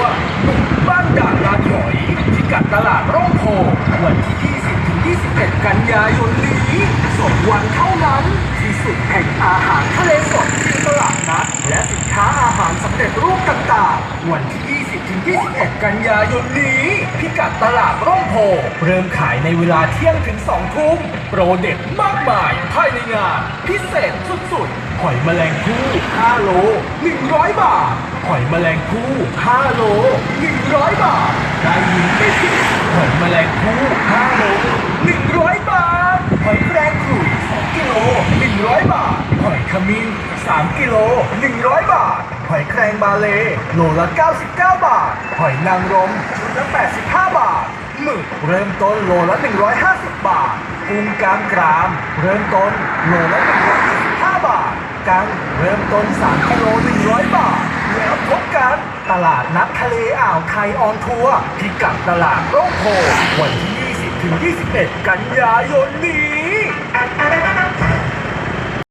วบ้านด่านลาถอยพิกัดตลาดร่มโพวันที่ 20ถึง21 กันยายนนี้สองวันเท่านั้นที่สุดแห่งอาหารทะเลสดที่ตลาดนัดและสินค้าอาหารสำเร็จรูปต่างๆ วันที่ 20ถึง21 กันยายนนี้ พิกัดตลาดร่มโพเริ่มขายในเวลาเที่ยงถึง2ทุ่มโปรเด็ดมากมายภายในงาน พิเศษสุดๆหอยแมลงภู่5โล 100 บาท หอยแมลงภู่5โล100 บาท ได้ยินไม่ผิดหอยแมลงภู่5โล100 บาท หอยแครงขลุ่ย2กิโล100 บาท หอยขมิ้น3กิโล100 บาท หอยแครงบาเลโลละ 99 บาท หอยนางรมชุดละ 85 บาทหมึกเริ่มต้นโลละ 150 บาทกุ้งกล้ามกราม เริ่มต้นโลละ125บาทกังเริ่มต้น3กิโล100 บาทแล้วพบกัน ตลาดนัดทะเลอ่าวไทยออนทัวร์พิกัดตลาดร่มโพวันที่ 20 ถึง 21 กันยายนนี้